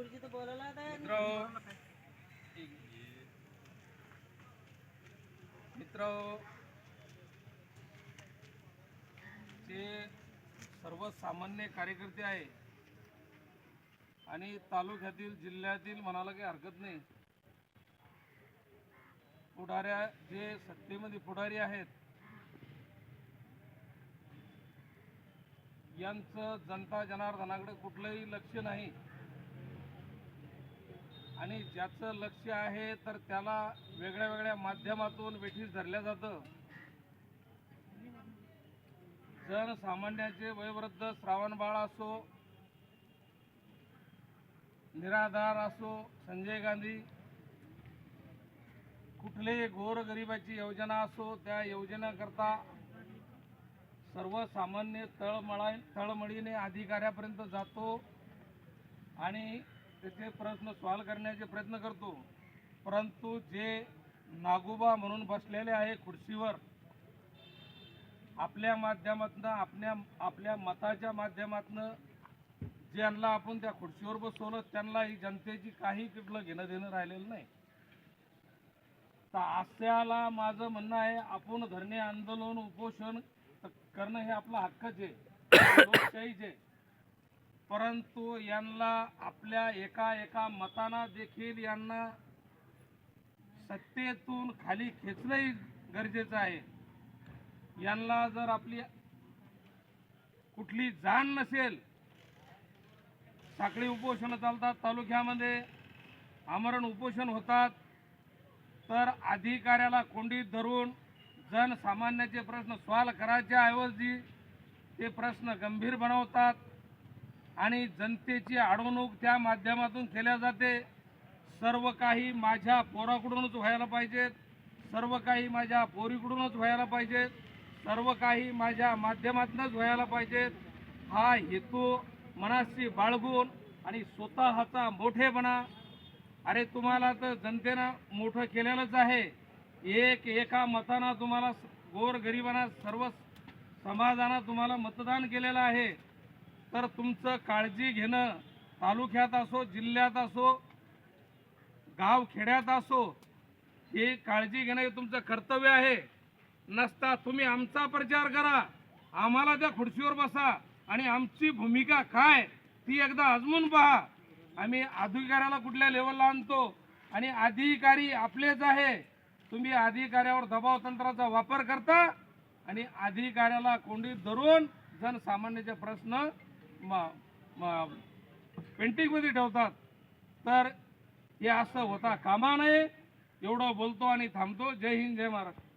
गुरुजी तर बोलायला मित्र मित्र जे सर्वसामान्य कार्यकर्ते आहे. आणि तालुक्यातील जिल्ह्यातील म्हणाला काही हरकत नाही. पुढाऱ्या जे सत्तेमध्ये पुढारी आहेत यांचं जनता जनार्दनाकडे कुठलंही लक्ष नाही. आणि ज्याचं लक्ष आहे तर त्याला वेगळ्या वेगळ्या माध्यमातून वेठीस धरल्या जातं. जनसामान्याचे वयोवृद्ध श्रावण बाळ असो निराधार असो संजय गांधी कुठलेही गोरगरिबाची योजना असो त्या योजनेकरता सर्वसामान्य तळमळा तळमळीने अधिकाऱ्यापर्यंत जातो आणि त्याचे प्रश्न सॉल्व करण्याचे प्रयत्न करतो. परंतु जे नागोबा म्हणून बसलेले आहे खुर्चीवर आपल्या माध्यमातनं आपल्या आपल्या मताच्या माध्यमातनं ज्यांना आपण त्या खुर्चीवर बसवलं त्यांना ही जनतेची काही कुठलं घेणं देणं राहिलेलं नाही. तर अशाला माझं म्हणणं आहे आपण धरणे आंदोलन उपोषण करणं हे आपला हक्कच आहे. लोकशाहीच आहे. परंतु यांना आपल्या एका एका मताना देखील यांना सत्तेतून खाली खेचणंही गरजेचं आहे. यांना जर आपली कुठली जाण नसेल साखळी उपोषणं चालतात तालुक्यामध्ये आमरण उपोषण होतात तर अधिकाऱ्याला कोंडीत धरून जनसामान्याचे प्रश्न सॉल्व करायच्या ऐवजी ते प्रश्न गंभीर बनवतात. आणि जनतेची अडवणूक त्या माध्यमातून केल्या जाते. सर्व काही माझ्या पोराकडूनच व्हायला पाहिजेत. सर्व काही माझ्या पोरीकडूनच व्हायला पाहिजेत. सर्व काही माझ्या माध्यमातूनच व्हायला पाहिजेत. हा हेतू मनाशी बाळगून आणि स्वतःचा मोठेपणा अरे तुम्हाला तर जनतेनं मोठं केलेलंच आहे. एक एका मतानं तुम्हाला गोरगरिबांना सर्व समाजानं तुम्हाला मतदान केलेलं आहे. तर तुमचं काळजी घेणं तालुक्यात असो जिल्ह्यात असो गाव खेड्यात असो हे काळजी घेणं हे तुमचं कर्तव्य आहे. नसता तुम्ही आमचा प्रचार करा आम्हाला त्या खुर्चीवर बसा आणि आमची भूमिका काय ती एकदा अजमून पहा. आम्ही अधिकाऱ्याला कुठल्या लेवलला आणतो आणि अधिकारी आपलेच आहे. तुम्ही अधिकाऱ्यावर दबाव तंत्राचा वापर करता आणि अधिकाऱ्याला कोंडीत धरून जनसामान्याचे प्रश्न पेंटिंगमध्ये ठेवतात. तर हे असं होता. कामा नये एवढं बोलतो आणि थांबतो. जय हिंद जय महाराष्ट्र.